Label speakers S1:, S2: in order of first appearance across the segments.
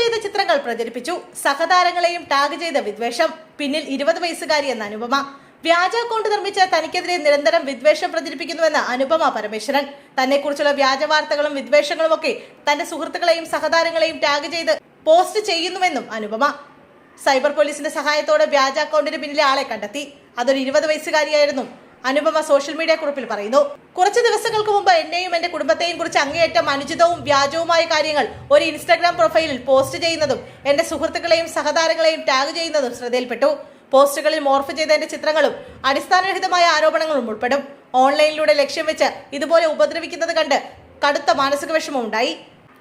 S1: ചെയ്ത ചിത്രങ്ങൾ പ്രചരിപ്പിച്ചു. സഹതാരങ്ങളെയും ടാഗ് ചെയ്ത വിദ്വേഷം. പിന്നിൽ ഇരുപത് വയസ്സുകാരി എന്ന അനുപമ. വ്യാജ അക്കൗണ്ട് നിർമ്മിച്ച തനിക്കെതിരെ നിരന്തരം വിദ്വേഷം പ്രചരിപ്പിക്കുന്നുവെന്ന് അനുപമ പരമേശ്വരൻ. തന്നെക്കുറിച്ചുള്ള വ്യാജ വാർത്തകളും വിദ്വേഷങ്ങളും ഒക്കെ തന്റെ സുഹൃത്തുക്കളെയും സഹതാരങ്ങളെയും ടാഗ് ചെയ്ത് പോസ്റ്റ് ചെയ്യുന്നുവെന്നും അനുപമ. സൈബർ പോലീസിന്റെ സഹായത്തോടെ വ്യാജ അക്കൗണ്ടിന് പിന്നിലെ ആളെ കണ്ടെത്തി. അതൊരു ഇരുപത് വയസ്സുകാരിയായിരുന്നു. അനുപമ സോഷ്യൽ മീഡിയ കുറിപ്പിൽ പറയുന്നു. കുറച്ച് ദിവസങ്ങൾക്ക് മുമ്പ് എന്നെയും എന്റെ കുടുംബത്തെയും കുറിച്ച് അങ്ങേയറ്റം അനുചിതവും വ്യാജവുമായ കാര്യങ്ങൾ ഒരു ഇൻസ്റ്റാഗ്രാം പ്രൊഫൈലിൽ പോസ്റ്റ് ചെയ്യുന്നതും എന്റെ സുഹൃത്തുക്കളെയും സഹതാരങ്ങളെയും ടാഗ് ചെയ്യുന്നതും ശ്രദ്ധയിൽപ്പെട്ടു. പോസ്റ്റുകളിൽ മോർഫ് ചെയ്ത എന്റെ ചിത്രങ്ങളും അടിസ്ഥാനരഹിതമായ ആരോപണങ്ങളും ഉൾപ്പെടും. ഓൺലൈനിലൂടെ ലക്ഷ്യം വെച്ച് ഇതുപോലെ ഉപദ്രവിക്കുന്നത് കണ്ട് കടുത്ത മാനസിക വിഷമം ഉണ്ടായി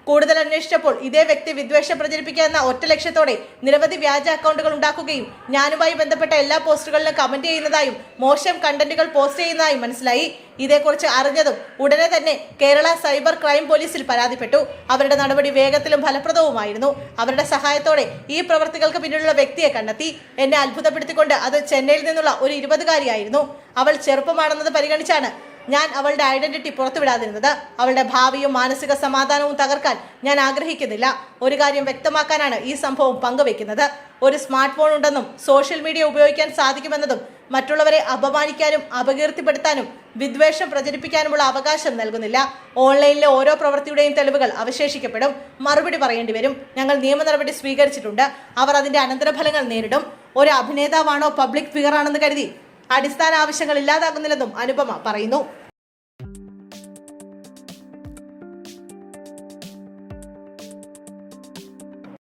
S1: കൂടുതൽ അന്വേഷിച്ചപ്പോൾ ഇതേ വ്യക്തി വിദ്വേഷം പ്രചരിപ്പിക്കുക എന്ന ഒറ്റ ലക്ഷ്യത്തോടെ നിരവധി വ്യാജ അക്കൗണ്ടുകൾ ഉണ്ടാക്കുകയും ഞാനുമായി ബന്ധപ്പെട്ട എല്ലാ പോസ്റ്റുകളിലും കമന്റ് ചെയ്യുന്നതായും മോശം കണ്ടന്റുകൾ പോസ്റ്റ് ചെയ്യുന്നതായും മനസ്സിലായി. ഇതേക്കുറിച്ച് അറിഞ്ഞതും ഉടനെ തന്നെ കേരള സൈബർ ക്രൈം പോലീസിൽ പരാതിപ്പെട്ടു. അവരുടെ നടപടി വേഗത്തിലും ഫലപ്രദവുമായിരുന്നു. അവരുടെ സഹായത്തോടെ ഈ പ്രവർത്തികൾക്ക് പിന്നിലുള്ള വ്യക്തിയെ കണ്ടെത്തി. എന്നെ അത്ഭുതപ്പെടുത്തിക്കൊണ്ട് അത് ചെന്നൈയിൽ നിന്നുള്ള ഒരു ഇരുപതുകാരിയായിരുന്നു. അവൾ ചെറുപ്പമാണെന്നത് പരിഗണിച്ചാണ് ഞാൻ അവളുടെ ഐഡന്റിറ്റി പുറത്തുവിടാതിരുന്നത്. അവളുടെ ഭാവിയും മാനസിക സമാധാനവും തകർക്കാൻ ഞാൻ ആഗ്രഹിക്കുന്നില്ല. ഒരു കാര്യം വ്യക്തമാക്കാനാണ് ഈ സംഭവം പങ്കുവെക്കുന്നത്. ഒരു സ്മാർട്ട് ഫോൺ ഉണ്ടെന്നും സോഷ്യൽ മീഡിയ ഉപയോഗിക്കാൻ സാധിക്കുമെന്നതും മറ്റുള്ളവരെ അപമാനിക്കാനും അപകീർത്തിപ്പെടുത്താനും വിദ്വേഷം പ്രചരിപ്പിക്കാനുമുള്ള അവകാശം നൽകുന്നില്ല. ഓൺലൈനിലെ ഓരോ പ്രവൃത്തിയുടെയും തെളിവുകൾ അവശേഷിക്കപ്പെടും. മറുപടി പറയേണ്ടി വരും. ഞങ്ങൾ നിയമ നടപടി സ്വീകരിച്ചിട്ടുണ്ട്. അവർ അതിന്റെ അനന്തരഫലങ്ങൾ നേരിടും. ഒരു അഭിനേതാവാണോ പബ്ലിക് ഫിഗറാണെന്ന് കരുതി അടിസ്ഥാന ആവശ്യങ്ങൾ ഇല്ലാതാകുന്നില്ലെന്നും അനുപമ പറയുന്നു.